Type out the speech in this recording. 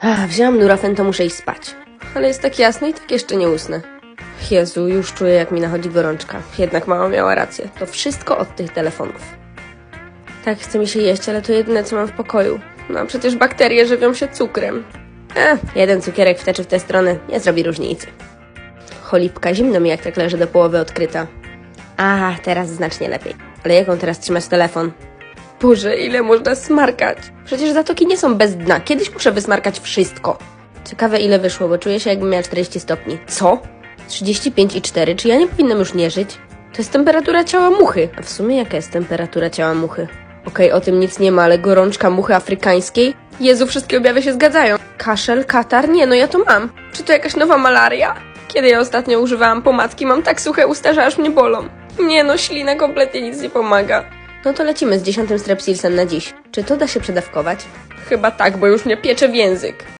Ach, wzięłam Nurafen, to muszę iść spać. Ale jest tak jasno i tak jeszcze nie usnę. Jezu, już czuję, jak mi nachodzi gorączka. Jednak mama miała rację. To wszystko od tych telefonów. Tak, chce mi się jeść, ale to jedyne, co mam w pokoju. No, przecież bakterie żywią się cukrem. E, jeden cukierek wteczy w tę stronę nie zrobi różnicy. Cholipka, zimno mi jak tak leży do połowy odkryta. A, teraz znacznie lepiej. Ale jaką teraz trzymać telefon? Boże, ile można smarkać? Przecież zatoki nie są bez dna. Kiedyś muszę wysmarkać wszystko. Ciekawe ile wyszło, bo czuję się jakbym miała 40 stopni. Co? 35,4? Czy ja nie powinnam już nie żyć? To jest temperatura ciała muchy. A w sumie jaka jest temperatura ciała muchy? Okej, o tym nic nie ma, ale gorączka muchy afrykańskiej? Jezu, wszystkie objawy się zgadzają. Kaszel, katar? Nie, no ja to mam. Czy to jakaś nowa malaria? Kiedy ja ostatnio używałam pomadki, mam tak suche usta, że aż mnie bolą. Nie no, ślina kompletnie nic nie pomaga. No to lecimy z dziesiątym strepsilsem na dziś. Czy to da się przedawkować? Chyba tak, bo już mnie piecze w język.